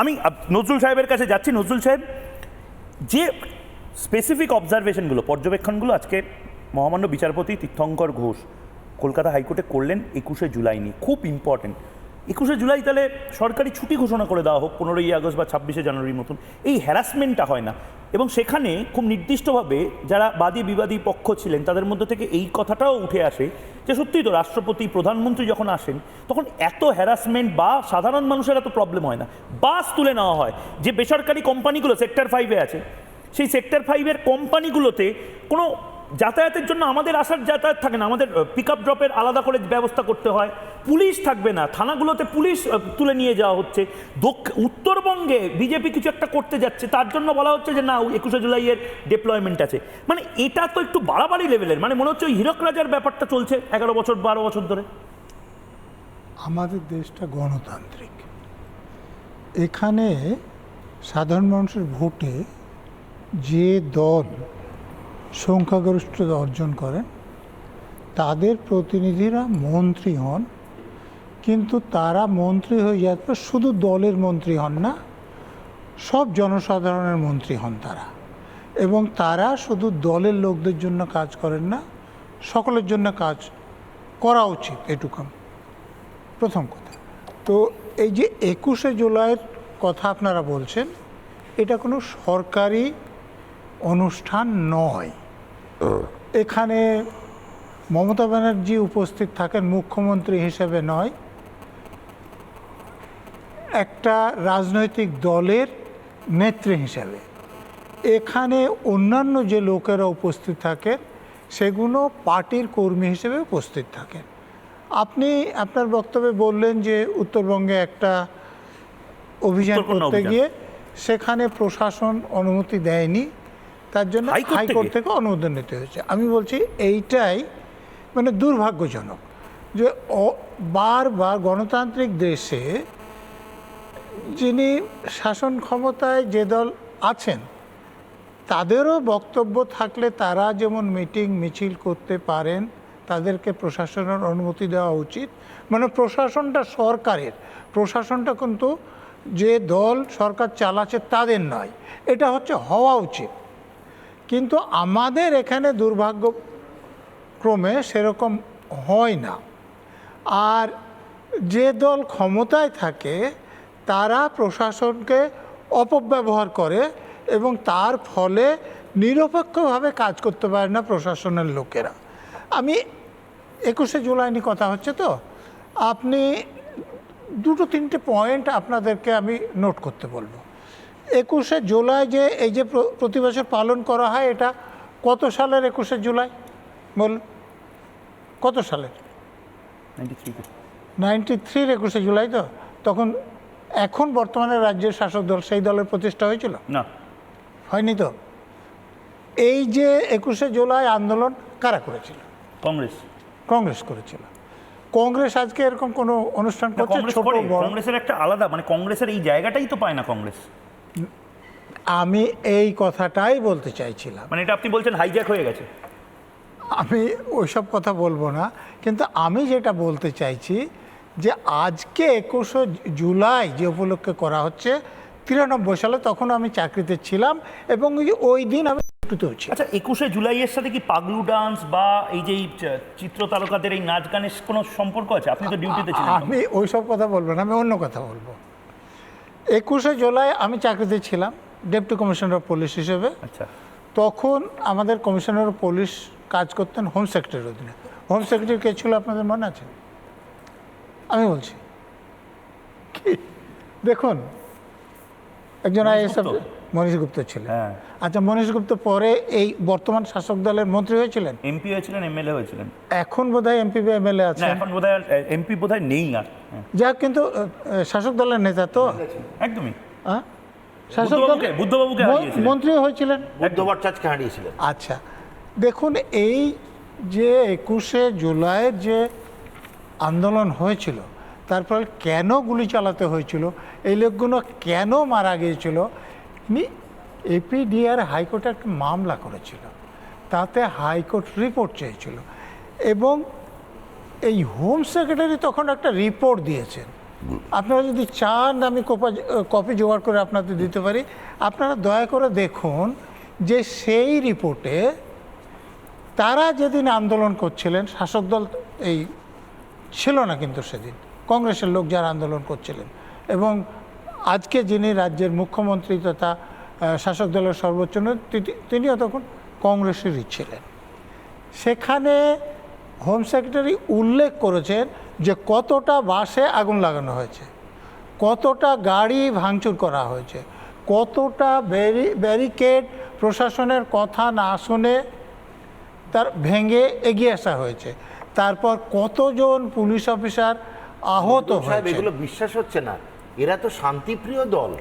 আমি নজরুল সাহেবের কাছে যাচ্ছি। নজরুল সাহেব, যে স্পেসিফিক অবজারভেশনগুলো পর্যবেক্ষণগুলো আজকে মহামান্য বিচারপতি তীর্থঙ্কর ঘোষ কলকাতা হাইকোর্টে করলেন একুশে জুলাই নিয়ে, খুব ইম্পর্টেন্ট একুশে জুলাই তাহলে সরকারি ছুটি ঘোষণা করে দেওয়া হোক, পনেরোই আগস্ট বা ছাব্বিশে জানুয়ারির মতন। এই হ্যারাসমেন্টটা হয় না। এবং সেখানে খুব নির্দিষ্টভাবে যারা বাদী বিবাদী পক্ষ ছিলেন, তাদের মধ্যে থেকে এই কথাটাও উঠে আসে যে, সত্যিই তো রাষ্ট্রপতি, প্রধানমন্ত্রী যখন আসেন, তখন এত হ্যারাসমেন্ট বা সাধারণ মানুষের এত প্রবলেম হয় না। বাস তুলে নেওয়া হয়। যে বেসরকারি কোম্পানিগুলো সেক্টর ফাইভে আছে, সেই সেক্টর ফাইভের কোম্পানিগুলোতে কোনো যাতায়াতের জন্য আমাদের আসার যাতায়াত থাকে না, আমাদের পিক আপ ড্রপের আলাদা করে ব্যবস্থা করতে হয়। পুলিশ থাকবে না, থানাগুলোতে পুলিশ তুলে নিয়ে যাওয়া হচ্ছে। উত্তরবঙ্গে বিজেপি কিছু একটা করতে যাচ্ছে, তার জন্য বলা হচ্ছে যে না একুশে জুলাইয়ের ডেপ্লয়মেন্ট আছে। মানে এটা তো একটু বাড়াবাড়ি লেভেলের মানে মনে হচ্ছে ওই হীরক রাজার ব্যাপারটা চলছে এগারো বছর, বারো বছর ধরে। আমাদের দেশটা গণতান্ত্রিক। এখানে সাধারণ মানুষের ভোটে যে দল সংখ্যাগরিষ্ঠতা অর্জন করেন তাদের প্রতিনিধিরা মন্ত্রী হন, কিন্তু তারা মন্ত্রী হয়ে যাওয়ার পর শুধু দলের মন্ত্রী হন না, সব জনসাধারণের মন্ত্রী হন তারা। এবং তারা শুধু দলের লোকদের জন্য কাজ করেন না, সকলের জন্য কাজ করা উচিত এটুকু প্রথম কথা। তো এই যে একুশে জুলাইয়ের কথা আপনারা বলছেন, এটা কোনো সরকারি অনুষ্ঠান নয়। এখানে মমতা ব্যানার্জি উপস্থিত থাকেন মুখ্যমন্ত্রী হিসেবে নয়। একটা রাজনৈতিক দলের নেত্রী হিসেবে। এখানে অন্যান্য যে লোকেরা উপস্থিত থাকেন সেগুলো পার্টির কর্মী হিসেবে উপস্থিত থাকেন। আপনি আপনার বক্তব্যে বললেন যে উত্তরবঙ্গে একটা অভিযান করতে গিয়ে সেখানে প্রশাসন অনুমতি দেয়নি। তার জন্য হাইকোর্ট থেকে? অনুমোদন নিতে হয়েছে। আমি বলছি এইটাই মানে দুর্ভাগ্যজনক যে বারবার গণতান্ত্রিক দেশে যিনি শাসন ক্ষমতায় যে দল আছেন তাদেরও বক্তব্য থাকলে তারা যেমন মিটিং মিছিল করতে পারেন তাদেরকে প্রশাসনের অনুমতি দেওয়া উচিত। মানে প্রশাসনটা সরকারের প্রশাসনটা কিন্তু যে দল সরকার চালাচ্ছে তাদের নয় এটা হচ্ছে হওয়া উচিত। কিন্তু আমাদের এখানে দুর্ভাগ্যক্রমে সেরকম হয় না। আর যে দল ক্ষমতায় থাকে, তারা প্রশাসনকে অপব্যবহার করে এবং তার ফলে নিরপেক্ষভাবে কাজ করতে পারে না প্রশাসনের লোকেরা। আমি একুশে জুলাই নিয়ে কথা হচ্ছে তো, আপনি দুটো তিনটে পয়েন্ট আপনাদেরকে আমি নোট করতে বলব। একুশে জুলাই যে এই যে প্র- প্রতি বছর পালন করা হয় এটা কত সালের একুশে জুলাই? বলুন কত সালের? 93 নাইনটি থ্রির একুশে জুলাই তো? তখন এখন বর্তমানে রাজ্যের শাসক দল সেই দলের প্রতিষ্ঠা হয়েছিল? না। হয়নি তো? এই যে একুশে জুলাই আন্দোলন কারা করেছিল? কংগ্রেস। কংগ্রেস করেছিল। কংগ্রেস আজকে এরকম কোনো অনুষ্ঠান করছে? ছোট কংগ্রেসের একটা আলাদা মানে কংগ্রেসের এই জায়গাটাই তো পায় না কংগ্রেস। আমি এই কথাটাই বলতে চাইছিলাম। মানে এটা আপনি বলছেন হাইজ্যাক হয়ে গেছে। আমি ওইসব কথা বলব না কিন্তু আমি যেটা বলতে চাইছি যে আজকে একুশে জুলাই যে উপলক্ষে করা হচ্ছে তিরানব্বই সালে তখন আমি চাকরিতে ছিলাম এবং ওই- দিন আমি আচ্ছা একুশে জুলাইয়ের সাথে কি পাগলু ডান্স বা এই যে চিত্র তারকাদের এই নাচ গানের কোনো সম্পর্ক আছে? আপনি তো ডিউটিতে ছিলেন আমি ওইসব কথা বলব না আমি অন্য কথা বলব। একুশে জুলাই আমি চাকরিতে ছিলাম ডেপুটি কমিশনার অফ পুলিশ হিসেবে। আচ্ছা। তখন আমাদের কমিশনার অফ পুলিশ কাজ করতেন হোম সেক্রেটারির অধীনে। হোম সেক্রেটারি কে ছিল আপনাদের মনে আছে? আমি বলছি। কি? দেখুন একজন আইএস? মনীষ গুপ্ত ছিলেন। হ্যাঁ। আচ্ছা মনীষ গুপ্ত পরে এই বর্তমান শাসক দলের মন্ত্রী হয়েছিলেন? এমপি হয়েছিলেন এমএলএ হয়েছিলেন। এখন বোধহয় এমপি বা এমএলএ না আছেন। এখন বোধহয় এমপি বোধহয় নেই আর। যাক কিন্তু শাসক দলের নেতা তো। একদমই। হ্যাঁ? শাসক বুদ্ধবাবুকে-। মন্ত্রীও হয়েছিলেন। বুদ্ধ ভট্টাচার্যকে হারিয়েছিলেন। আচ্ছা দেখুন এই যে একুশে জুলাইয়ের যে আন্দোলন হয়েছিল তারপর কেন গুলি চালাতে হয়েছিল এই লোকগুলো কেন মারা গিয়েছিল এপিডিআর হাইকোর্টে একটা মামলা করেছিল তাতে হাইকোর্ট রিপোর্ট চেয়েছিল এবং এই হোম সেক্রেটারি তখন একটা রিপোর্ট দিয়েছেন। আপনারা যদি চান আমি কোপা কপি জোগাড় করে আপনাদের দিতে পারি, আপনারা দয়া করে দেখুন যে সেই রিপোর্টে তারা যেদিন আন্দোলন করছিলেন, শাসক দল এই ছিল না কিন্তু সেদিন, কংগ্রেসের লোক যারা আন্দোলন করছিলেন। এবং আজকে যিনি রাজ্যের মুখ্যমন্ত্রী তথা শাসক দলের সর্বোচ্চ তিনিও তখন কংগ্রেসেরই ছিলেন। সেখানে হোম সেক্রেটারি উল্লেখ করেছেন যে কতটা বাসে আগুন লাগানো হয়েছে কতটা গাড়ি ভাঙচুর করা হয়েছে কতটা ব্যারি ব্যারিকেড প্রশাসনের কথা না শুনে তার ভেঙে এগিয়ে আসা হয়েছে। তারপর কতজন পুলিশ অফিসার আহত হয়েছে? এগুলো বিশ্বাস হচ্ছে না। এরা তো শান্তিপ্রিয় দল।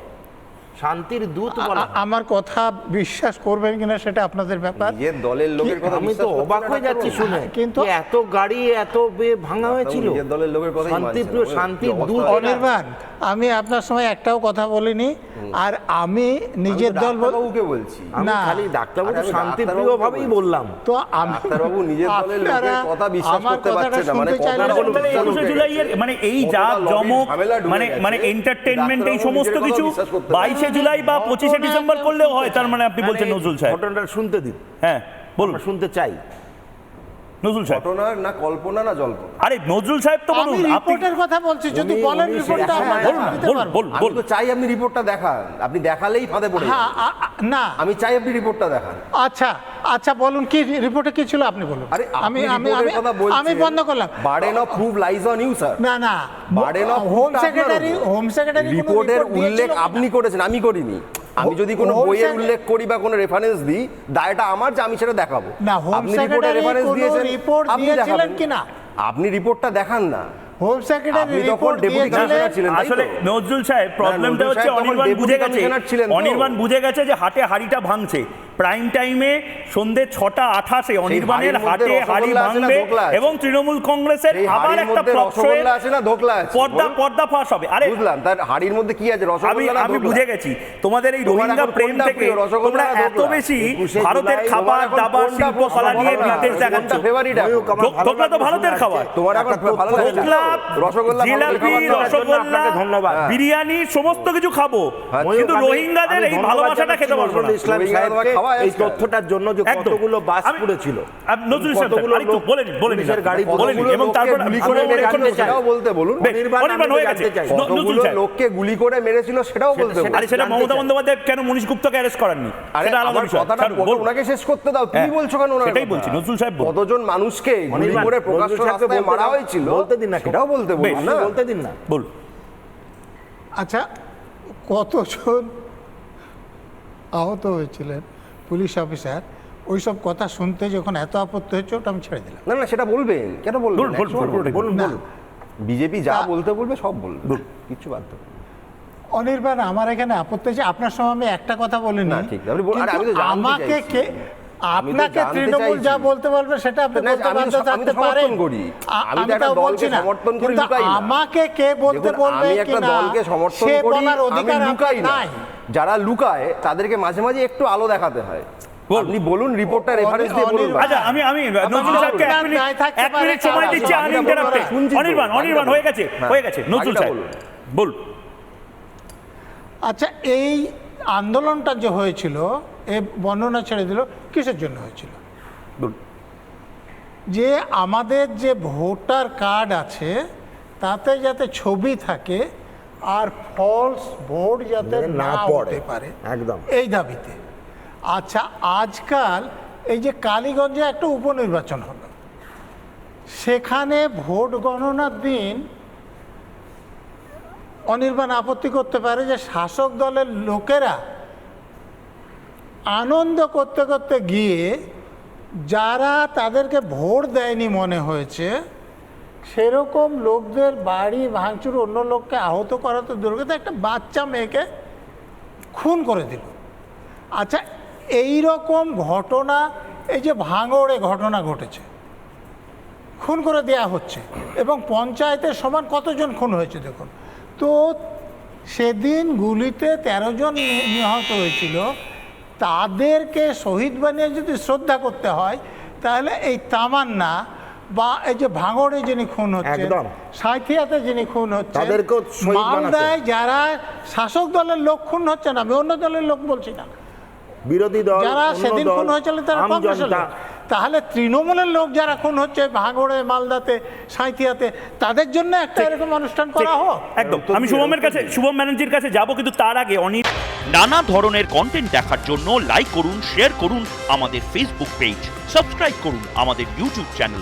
শান্তির দূত বলা আমার কথা বিশ্বাস করবেন কিনা সেটা আপনাদের ব্যাপার। যে দলের লোকের কথা আমি তো অবাক হয়ে যাচ্ছি শুনে। কিন্তু- কিন্তু এত গাড়ি এত বে- ভাঙা হয়েছিল। দলের লোকের কথা শান্তিপ্রিয় শান্তির দূত অনির্বাণ আমি আপনার সময় একটাও কথা বলিনি। আর আমি নিজের দল বল- বলছি। না। খালি ডাক্তারবাবু শান্তিপ্রিয় ভাবেই বললাম। তো আমি ডাক্তারবাবু নিজের দলের লোকের কথা বিশ্বাস করতে পারছে না, মানে মানে এই লবির জমক মানে মানে এন্টারটেনমেন্ট এই সমস্ত কিছু বিশ্বাস করতে পারে না। বাইশে জুলাই বা পঁচিশে ঘটনা ডিসেম্বর করলেও হয় তার মানে আপনি বলছেন নজরুল সাহেব। ঘটনাটা শুনতে দিন। হ্যাঁ বলুন। শুনতে চাই। নজরুল সাহেব। ঘটনা না কল্পনা না জল্পনা। আরে নজরুল সাহেব তো আমি বলুন আপনি রিপোর্টের কথা বলছি যদি বলেন রিপোর্টটা আমরা বলুন বলুন আমি তো চাই আপনি রিপোর্টটা দেখান। আপনি দেখালেই ফাঁদে পড়ে হ্যাঁ না। আমি চাই আপনি রিপোর্টটা দেখান। আচ্ছা আচ্ছা বলুন কি রিপোর্টে কি ছিল আপনি বলুন। আরে আমি আমি আমি বন্ধ করলাম। Burden of proof lies on you sir না না। Burden of home secretary home secretary রিপোর্টের উল্লেখ আপনি করেছেন আমি করিনি। আমি যদি কোনো বইয়ের উল্লেখ করি বা কোনো রেফারেন্স দিই দায়টা আমার যে আমি সেটা দেখাবো। না, হোম আপনি রিপোর্টে সেক্রেটারি রেফারেন্স দিয়েছেন রিপোর্ট আপনি দিয়েছিলেন কি কিনা? আপনি রিপোর্টটা দেখান না। হোম সেক্রেটারি রিপোর্ট ছিলেন আসলে নজরুল সাহেব প্রবলেমটা হচ্ছে অনির্বাণ বুঝে গেছে? অনির্বাণ বুঝে গেছে যে হাটে হাড়িটা ভাঙছে। প্রাইম টাইমে সন্ধে ছটা আঠাশে অনির্বাণের হাটে হাড়ি ভাঙবে এবং তৃণমূল কংগ্রেসের আবার একটা পর্দা পর্দা ফাঁস হবে। আরে বুঝলাম তার হাড়ির মধ্যে কি আছে? আমি রসগোল্লা আমি বুঝে গেছি। তোমাদের এই রোহিঙ্গা প্রেম থেকে তোমরা এত বেশি ভারতের খাবার দাবার শিল্পকলা নিয়ে? বিদ্বেষ দেখাচ্ছ? ধোকলা তো ভারতের খাবার। তোমার এখন ভালো তথ্য রসগোল্লা জিলাপি? রসগোল্লা ধন্যবাদ। বিরিয়ানি সমস্ত কিছু খাব। কিন্তু ময়ূক, আমি- রোহিঙ্গাদের এই ভালোবাসাটা খেতে পারব না। এই তথ্যটার জন্য যে কতগুলো বাস নজরুল ইসলাম। গাড়ি এবং তারপর গুলি আমি করে বলে মেরেছিল জানতে চাই। সেটাও বলতে বলুন। অনির্বাণ, অনির্বাণ হয়ে গেছে। নজরুল লোককে গুলি করে মেরেছিল সেটাও বলতে বলুন। আরে সেটা মমতা বন্দ্যোপাধ্যায় কেন মনীষ গুপ্তকে অ্যারেস্ট করাননি? সেটা আলাদা কথাটা ছাড়ুন, ওকে- বলুন। ওনাকে শেষ করতে দাও তুমি হ্যাঁ, বলছো কেন ওনার সেটাই বলছি, নজরুল সাহেব কতজন মানুষকে গুলি করে প্রকাশ্য রাস্তায় মারা হয়েছিল? বলতে দিন না, সেটাও বলতে বলুন না? বলতে দিন না। বলুন। আচ্ছা কতজন আহত হয়েছিলেন পুলিশ অফিসার ওইসব কথা শুনতে যখন এত আপত্তি হচ্ছে ওটা আমি ছেড়ে দিলাম। না না সেটা বলবেন কেন বলবেন বলুন, বলুন, বলুন। বলুন, না। বলুন। বিজেপি যা বলতে বলবে সব বলবে। কিছু বাদ দেবে অনির্বাণ আমার এখানে আপত্তি আছে আপনার সময় আমি একটা কথা বলিনি না, বল- আরে আমি তো কিন্তু আমাকে কে আপনাকে তৃণমূল যা বলতে বলবে সেটা আপনি না, বলতে বাধ্য থাকতে পারেন। আমি তো একটা বলছি না সমর্থন করি, কিন্তু না। আমাকে কে বলতে বলবে আমি একটা কিনা দলকে সমর্থন সে বলার অধিকার নাই। যারা লুকায় তাদেরকে মাঝে মাঝে একটু আলো দেখাতে হয়। আপনি বলুন রিপোর্টটা রেফারেন্স দিয়ে বলুন। আচ্ছা আমি আমি নজরুল সাহেবকে এক মিনিট এক মিনিট সময় দিচ্ছি আনইন্টারাপ্টেড তো, অনির্বাণ অনির্বাণ হয়ে গেছে হ্যাঁ, হয়ে গেছে নজরুল বলুন। বল আচ্ছা এই আন্দোলনটা যে হয়েছিল এ বর্ণনা ছেড়ে দিল কিসের জন্য হয়েছিল? বলুন। যে আমাদের যে ভোটার কার্ড আছে তাতে যাতে ছবি থাকে আর ফলস ভোট যাতে না না পড়ে। পড়তে পারে একদম। এই দাবিতে আচ্ছা আজকাল এই যে কালীগঞ্জে একটা উপনির্বাচন হলো সেখানে ভোট গণনার দিন অনির্বাণ আপত্তি করতে পারে যে শাসক দলের লোকেরা আনন্দ করতে করতে গিয়ে যারা তাদেরকে ভোট দেয়নি মনে হয়েছে সেরকম লোকদের বাড়ি ভাঙচুর অন্য লোককে আহত করা তো দুর্গত, একটা বাচ্চা মেয়েকে খুন করে দিল। আচ্ছা এই রকম ঘটনা, এই যে ভাঙড়ে ঘটনা ঘটেছে, খুন করে দেয়া হচ্ছে এবং পঞ্চায়েতের সমান কতজন খুন হয়েছে দেখুন। তো সেদিন গুলিতে তেরো জন নিহত হয়েছিল, তাদেরকে শহীদ বানিয়ে যদি শ্রদ্ধা করতে হয়, তাহলে এই তামান্না বা এই যে ভাঙড়ে যিনি খুন হচ্ছে। সাঁথিয়াতে যিনি খুন হচ্ছে। মালদায় যারা শাসক দলের লোক খুন হচ্ছে না আমি অন্য দলের লোক বলছি না। বিরোধী দল যারা সেদিন খুন হয়েছিল তারা কংগ্রেসের লোক। তাহলে তৃণমূলের লোক যারা খুন হচ্ছে ভাঙড়ে মালদাতে সাঁথিয়াতে তাদের জন্য একটা এরকম অনুষ্ঠান করা হোক। একদম। আমি শুভমের কাছে শুভম ব্যানার্জির কাছে যাব কিন্তু তার আগে অনেক নানা ধরনের কন্টেন্ট দেখার জন্য লাইক করুন শেয়ার করুন আমাদের ফেসবুক পেজ সাবস্ক্রাইব করুন আমাদের ইউটিউব চ্যানেল